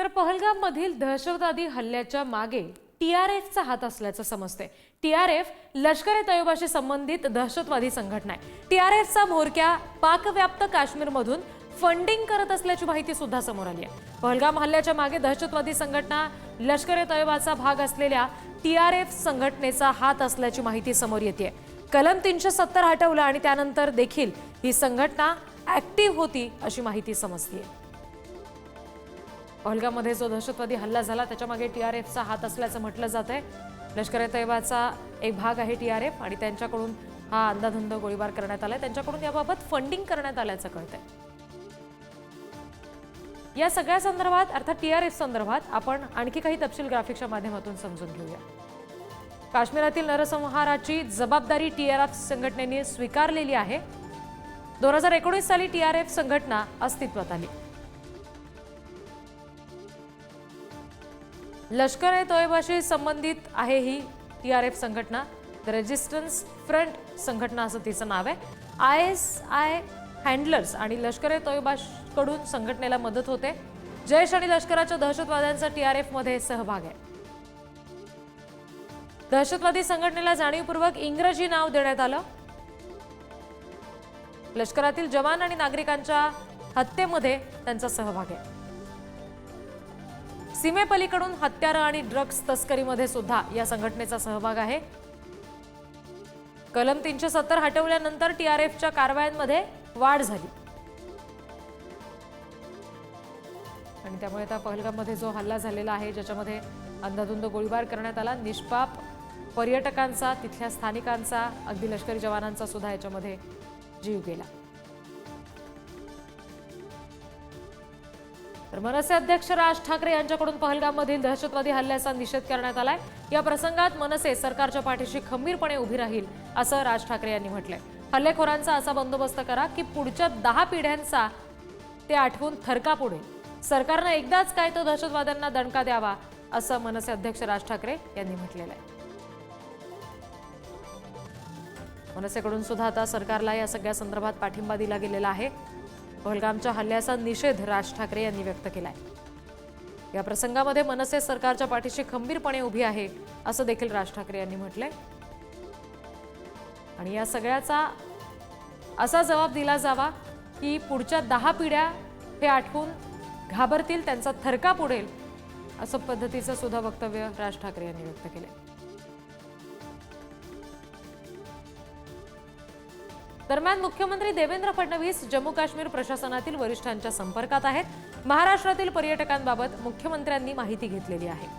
तर पहलगाममधील दहशतवादी हल्ल्याच्या मागे टी आर एफचा हात असल्याचं समजते टी आर एफ लष्कर ए तयोबाशी संबंधित दहशतवादी संघटना आहे. टी आर एफचा म्होरक्या पाकव्याप्त काश्मीरमधून फंडिंग करत असल्याची माहिती सुद्धा समोर आली आहे. पहलगाम हल्ल्याच्या मागे दहशतवादी संघटना लष्कर ए तयोबाचा भाग असलेल्या टी आर एफ संघटनेचा हात असल्याची माहिती समोर येते कलम तीनशे सत्तर हटवलं आणि त्यानंतर देखील ही संघटना ऍक्टिव्ह होती अशी माहिती समजतीये पहलगामध्ये जो दहशतवादी हल्ला झाला त्याच्यामागे टी आर एफचा हात असल्याचं म्हटलं जात आहे लष्कर ए एक भाग आहे टी आर एफ आणि त्यांच्याकडून हा अंदाधुंद गोळीबार करण्यात आलाय. त्यांच्याकडून याबाबत फंडिंग करण्यात आल्याचं कळतंय. या सगळ्या संदर्भात अर्थात टी आर एफ संदर्भात आपण आणखी काही तपशील ग्राफिक्सच्या माध्यमातून समजून घेऊया. काश्मीरातील नरसंहाराची जबाबदारी टी आर एफ संघटनेने स्वीकारलेली आहे. दोन हजार एकोणीस साली टी आर एफ संघटना अस्तित्वात आली. लष्कर ए तोयबाशी संबंधित आहे ही टी आर एफ संघटना. द रेजिस्टन्स फ्रंट संघटना असं तिचं नाव आहे. आय एस आय हँडलर्स आणि लष्कर ए तोयबाकडून संघटनेला मदत होते. जैश आणि लष्कराच्या दहशतवाद्यांचा टी आरमध्ये सहभाग आहे. दहशतवादी संघटनेला जाणीवपूर्वक इंग्रजी नाव देण्यात आलं. लष्करातील जवान आणि नागरिकांच्या हत्येमध्ये त्यांचा सहभाग आहे. सीमेपलीकडून हत्यारं आणि ड्रग्ज तस्करीमध्ये सुद्धा या संघटनेचा सहभाग आहे. कलम तीनशे सत्तर हटवल्यानंतर टीआरएफच्या कारवायांमध्ये वाढ झाली. आणि त्यामुळे आता पहलगाममध्ये जो हल्ला झालेला आहे ज्याच्यामध्ये अंधाधुंद गोळीबार करण्यात आला निष्पाप पर्यटकांचा तिथल्या स्थानिकांचा अगदी लष्करी जवानांचा सुद्धा याच्यामध्ये जीव गेला. तर मनसे अध्यक्ष राज ठाकरे यांच्याकडून पहलगाममधील दहशतवादी हल्ल्याचा निषेध करण्यात आलाय. या प्रसंगात मनसे सरकारच्या पाठीशी खंबीरपणे उभी राहील असं राज ठाकरे यांनी म्हटलंय. हल्लेखोरांचा असा बंदोबस्त करा की पुढच्या दहा पिढ्यांचा ते आठवून थरका पुढे सरकारनं एकदाच काय तो दहशतवाद्यांना दणका द्यावा असं मनसे अध्यक्ष राज ठाकरे यांनी म्हटलेलं आहे. मनसेकडून सुद्धा आता सरकारला या सगळ्या संदर्भात पाठिंबा दिला गेलेला आहे. पहलगामच्या हल्ल्याचा निषेध राज ठाकरे यांनी व्यक्त केलाय. या प्रसंगामध्ये मनसे सरकारच्या पाठीशी खंबीरपणे उभी आहे असं देखील राज ठाकरे यांनी म्हटलंय. आणि या सगळ्याचा असा जबाब दिला जावा की पुढच्या दहा पिढ्या हे आठवून घाबरतील त्यांचा थरका पुढेल असं पद्धतीचं सुद्धा वक्तव्य राज ठाकरे यांनी व्यक्त केलंय. दरम्यान मुख्यमंत्री देवेंद्र फडणवीस जम्मू काश्मीर प्रशासनातील वरिष्ठांच्या संपर्कात आहेत महाराष्ट्रातील पर्यटकांबाबत मुख्यमंत्र्यांनी माहिती घेतलेली आहे